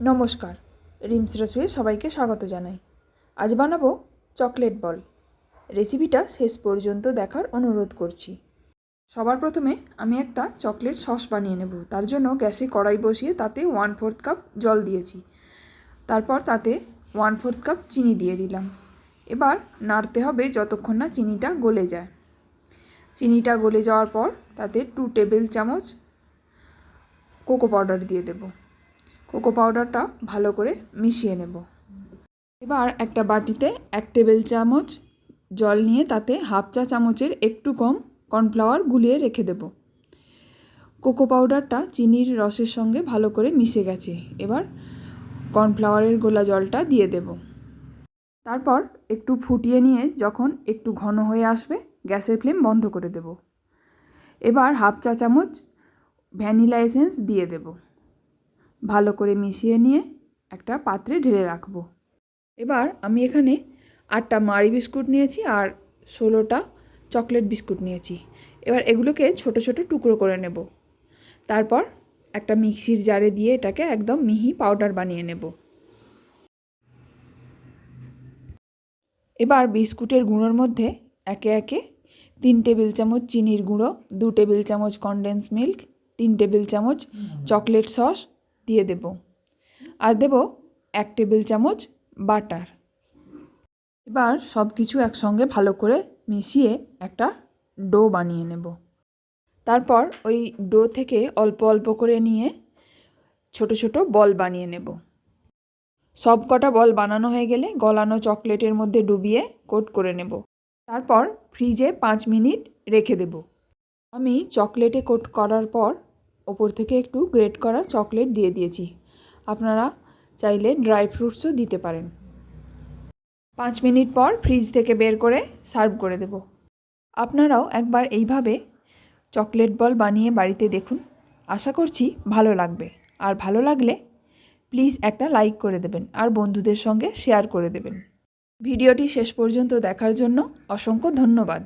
নমস্কার, রিমস রসুয়ে সবাইকে স্বাগত জানাই। আজ বানাবো চকলেট বল। রেসিপিটা শেষ পর্যন্ত দেখার অনুরোধ করছি। সবার প্রথমে আমি একটা চকলেট সস বানিয়ে নেব। তার জন্য গ্যাসে কড়াই বসিয়ে তাতে ওয়ান ফোর্থ কাপ জল দিয়েছি। তারপর তাতে ওয়ান ফোর্থ কাপ চিনি দিয়ে দিলাম। এবার নাড়তে হবে যতক্ষণ না চিনিটা গলে যায়। চিনিটা গলে যাওয়ার পর তাতে টু টেবিল চামচ কোকো পাউডার দিয়ে দেবো। কোকো পাউডারটা ভালো করে মিশিয়ে নেব। এবার একটা বাটিতে এক টেবিল চামচ জল নিয়ে তাতে হাফ চা চামচের একটু কম কর্নফ্লাওয়ার গুলিয়ে রেখে দেব। কোকো পাউডারটা চিনির রসের সঙ্গে ভালো করে মিশে গেছে। এবার কর্নফ্লাওয়ারের গোলা জলটা দিয়ে দেব। তারপর একটু ফুটিয়ে নিয়ে যখন একটু ঘন হয়ে আসবে, গ্যাসের ফ্লেম বন্ধ করে দেব। এবার হাফ চা চামচ ভ্যানিলা এসেন্স দিয়ে দেবো। ভালো করে মিশিয়ে নিয়ে একটা পাত্রে ঢেলে রাখব। এবার আমি এখানে আটটা মারি বিস্কুট নিয়েছি আর ষোলোটা চকলেট বিস্কুট নিয়েছি। এবার এগুলোকে ছোট ছোট টুকরো করে নেব। তারপর একটা মিক্সির জারে দিয়ে এটাকে একদম মিহি পাউডার বানিয়ে নেব। এবার বিস্কুটের গুঁড়োর মধ্যে একে একে তিন টেবিল চামচ চিনির গুঁড়ো দু টেবিল চামচ কনডেন্স মিল্ক তিন টেবিল চামচ চকলেট সস দিয়ে দেব। আর দেব এক টেবিল চামচ বাটার। এবার সব কিছু একসঙ্গে ভালো করে মিশিয়ে একটা ডো বানিয়ে নেব। তারপর ওই ডো থেকে অল্প অল্প করে নিয়ে ছোট ছোট বল বানিয়ে নেব। সব কটা বল বানানো হয়ে গেলে গলানো চকলেটের মধ্যে ডুবিয়ে কোট করে নেব। তারপর ফ্রিজে পাঁচ মিনিট রেখে দেব। আমি চকলেটে কোট করার পর ওপর থেকে একটু গ্রেট করা চকলেট দিয়ে দিয়েছি। আপনারা চাইলে ড্রাই ফ্রুটসও দিতে পারেন। পাঁচ মিনিট পর ফ্রিজ থেকে বের করে সার্ভ করে দেব। আপনারাও একবার এইভাবে চকলেট বল বানিয়ে বাড়িতে দেখুন। আশা করছি ভালো লাগবে। আর ভালো লাগলে প্লিজ একটা লাইক করে দেবেন আর বন্ধুদের সঙ্গে শেয়ার করে দেবেন। ভিডিওটি শেষ পর্যন্ত দেখার জন্য অসংখ্য ধন্যবাদ।